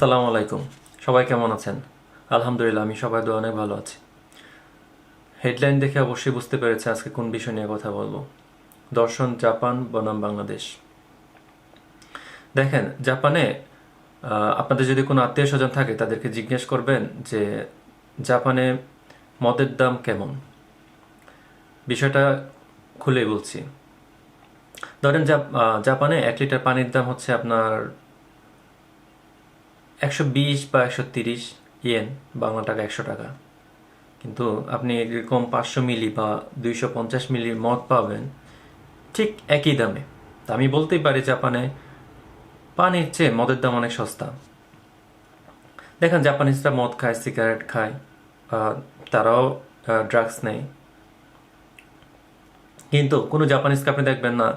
সালামু আলাইকুম। সবাই কেমন আছেন? আলহামদুলিল্লাহ, আমি সবাই তো অনেক ভালো আছি। হেডলাইন দেখে অবশ্যই বুঝতে পেরেছে আজকে কোন বিষয় নিয়ে কথা বলব। দর্শন, জাপান, বনাম বাংলাদেশ। দেখেন, জাপানে আপনাদের যদি কোনো আত্মীয় স্বজন থাকে, তাদেরকে জিজ্ঞেস করবেন যে, জাপানে মদের দাম কেমন? বিষয়টা খুলে বলছি। ধরেন, জাপ- জাপানে এক লিটার পানির দাম হচ্ছে আপনার একশো বিশ বা একশো তিরিশ ইয়েন, বাংলা টাকা একশো টাকা। কিন্তু আপনি এরকম পাঁচশো মিলি বা দুইশো পঞ্চাশ মিলির মদ পাবেন, ঠিক একই দামে। আমি বলতেই পারি জাপানে পানির চেয়ে মদের দাম অনেক সস্তা। দেখেন, জাপানিজরা মদ খায়, সিগারেট খায় তারাও ড্রাগস নেয়। কিন্তু কোনো জাপানিজকে আপনি দেখবেন না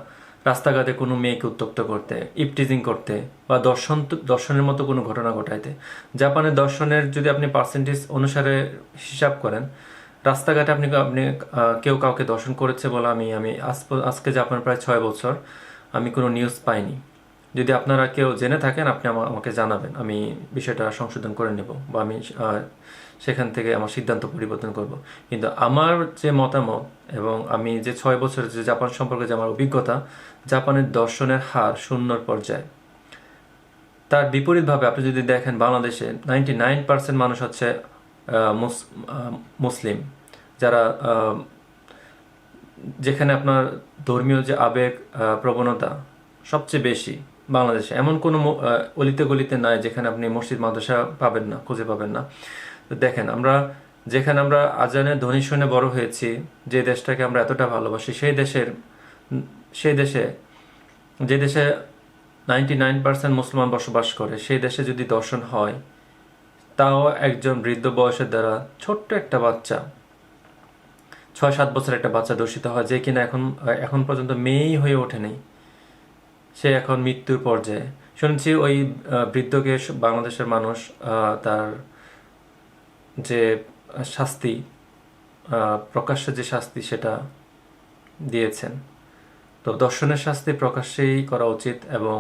রাস্তাঘাটে কোনো মেয়েকে উত্তপ্ত করতে, ইপটিজিং করতে বা দর্শন, দর্শনের মতো কোনো ঘটনা ঘটাইতে। জাপানের দর্শনের যদি আপনি পার্সেন্টেজ অনুসারে হিসাব করেন, রাস্তাঘাটে আপনি আপনি কেউ কাউকে দর্শন করেছে বলে আমি আমি আজ, আজকে জাপান প্রায় ছয় বছর আমি কোনো নিউজ পাইনি। যদি আপনারা কেউ জেনে থাকেন, আপনি আমাকে জানাবেন। আমি বিষয়টা সংশোধন করে নেব বা আমি সেখান থেকে আমার সিদ্ধান্ত পরিবর্তন করব। কিন্তু আমার যে মতামত এবং আমি যে ছয় বছরের যে জাপান সম্পর্কে যে আমার অভিজ্ঞতা, জাপানের দর্শনের হার শূন্যর পর্যায়ে। তার বিপরীতভাবে আপনি যদি দেখেন বাংলাদেশে নাইনটি নাইন পার্সেন্ট মানুষ হচ্ছে মুসলিম। যারা যেখানে আপনার ধর্মীয় যে আবেগ প্রবণতা সবচেয়ে বেশি। বাংলাদেশে। এমন কোনো অলিতে গলিতে নাই যেখানে আপনি মসজিদ, মাদ্রাসা পাবেন না, খুঁজে পাবেন না। তো দেখেন, আমরা যেখানে আমরা আজানের ধ্বনি শুনে বড় হয়েছি, যে দেশটাকে আমরা এতটা ভালোবাসি, সেই দেশের, সেই দেশে, যে দেশে নাইনটি নাইন পার্সেন্ট মুসলমান বসবাস করে, সেই দেশে যদি দর্শন হয়, তাও একজন বৃদ্ধ বয়সের দ্বারা ছোট্ট একটা বাচ্চা, ছয় সাত বছর একটা বাচ্চা দূষিত হয়, যে কিনা এখন এখন পর্যন্ত মেয়েই হয়ে ওঠেনি সে এখন মৃত্যুর পর্যায়ে। শুনছি ওই বৃদ্ধকে বাংলাদেশের মানুষ তার যে শাস্তি প্রকাশ্যে যে শাস্তি সেটা দিয়েছেন। তো দর্শনের শাস্তি প্রকাশ্যেই করা উচিত এবং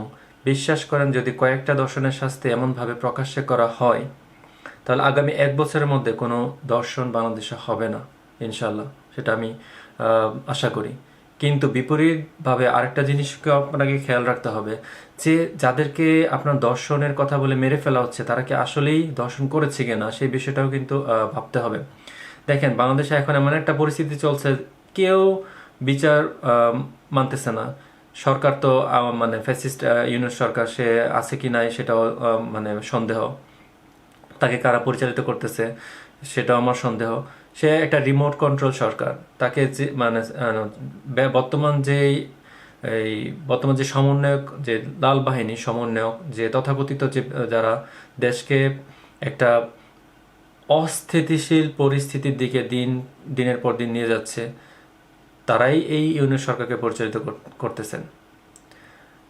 বিশ্বাস করেন যদি কয়েকটা দর্শনের শাস্তি এমনভাবে প্রকাশ্যে করা হয়, তাহলে আগামী এক বছরের মধ্যে কোনো দর্শন বাংলাদেশে হবে না ইনশাল্লাহ সেটা আমি আশা করি। কিন্তু বিপরীতভাবে আরেকটা জিনিসকে আপনাকে খেয়াল রাখতে হবে, যে যাদেরকে আপনার দর্শনের কথা বলে মেরে ফেলা হচ্ছে, তারা কি আসলেই দর্শন করেছে কিনা, সেই বিষয়টাও কিন্তু ভাবতে হবে। দেখেন, বাংলাদেশে এখন এমন একটা পরিস্থিতি চলছে, কেউ বিচার মানতেছে না। সরকার তো মানে ফ্যাসিস্ট ইউনিট সরকার, সে আছে কি নাই সেটাও মানে সন্দেহ। তাকে কারা পরিচালিত করতেছে সেটাও আমার সন্দেহ। সে একটা রিমোট কন্ট্রোল সরকার। তাকে যে মানে বর্তমান যে এই, বর্তমান যে সমন্বয়ক, যে লাল বাহিনী সমন্বয়ক, যে তথাকথিত যে, যারা দেশকে একটা অস্থিতিশীল পরিস্থিতির দিকে দিন, দিনের পর দিন নিয়ে যাচ্ছে, তারাই এই ইউনিট সরকারকে পরিচালিত করতেছেন।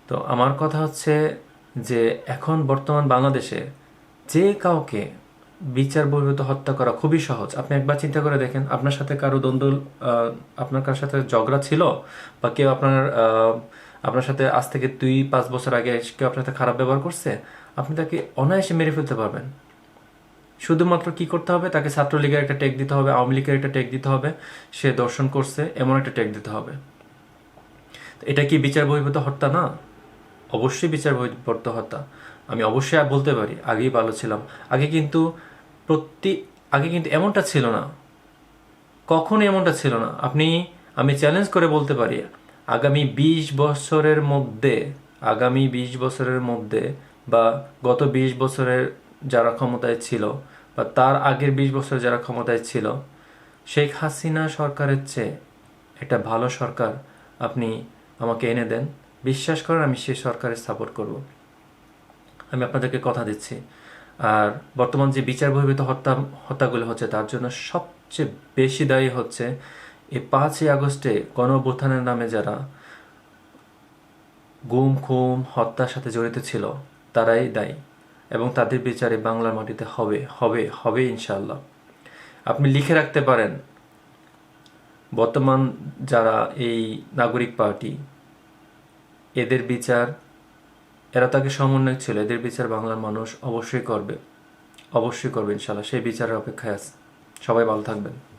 তো আমার কথা হচ্ছে যে এখন বর্তমান বাংলাদেশে যে কাউকে বিচার বহির্ভূত হত্যা করা খুবই সহজ। আপনি একবার চিন্তা করে দেখেন, আপনার সাথে কারও দ্বন্দ্ব আপনার কার সাথে ঝগড়া ছিল? বা কেউ আপনার আপনার সাথে আজ থেকে দুই, পাঁচ বছর আগে কেউ আপনার সাথে খারাপ ব্যবহার করছে? আপনি তাকে অনায়াসে মেরে ফেলতে পারবেন। শুধুমাত্র কি করতে হবে? তাকে ছাত্রলীগের একটা টেক দিতে হবে, আওয়ামী লীগের একটা টেক দিতে হবে। সে দর্শন করছে, এমন একটা টেক দিতে হবে। এটা কি বিচার বহির্ভূত হত্যা না? অবশ্যই বিচার বহির্ভূত হত্যা। আমি অবশ্যই বলতে পারি, আগেই ভালো ছিলাম। আগে কিন্তু প্রতি, আগে কিন্তু এমনটা ছিল না। কখনো এমনটা ছিল না। আপনি, আমি চ্যালেঞ্জ করে বলতে পারি, আগামী বিশ বছরের মধ্যে, আগামী বিশ বছরের মধ্যে বা গত বিশ বছরের যারা ক্ষমতায় ছিল বা তার আগের বিশ বছর যারা ক্ষমতায় ছিল, শেখ হাসিনা সরকারের চেয়ে একটা ভালো সরকার আপনি আমাকে এনে দেন। বিশ্বাস করেন, আমি সেই সরকারের সাপোর্ট করব। আমি আপনাদেরকে কথা দিচ্ছি। আর বর্তমান যে বিচার বহির্ভূত হত্যা, হত্যাগুলো হচ্ছে, তার জন্য সবচেয়ে বেশি দায়ী হচ্ছে এই পাঁচই আগস্টে গণঅভ্যুত্থানের নামে যারা গুম খুম হত্যার সাথে জড়িত ছিল, তারাই দায়ী। এবং তাদের বিচারে বাংলার মাটিতে হবে হবে হবে ইনশাল্লাহ আপনি লিখে রাখতে পারেন, বর্তমান যারা এই নাগরিক পার্টি, এদের বিচার এরা তাকে সমন্বয় ছিল, এদের বিচার বাংলার মানুষ অবশ্যই করবে। অবশ্যই করবে ইনশাল্লাহ, সেই বিচারের অপেক্ষায় আছে। সবাই ভালো থাকবেন।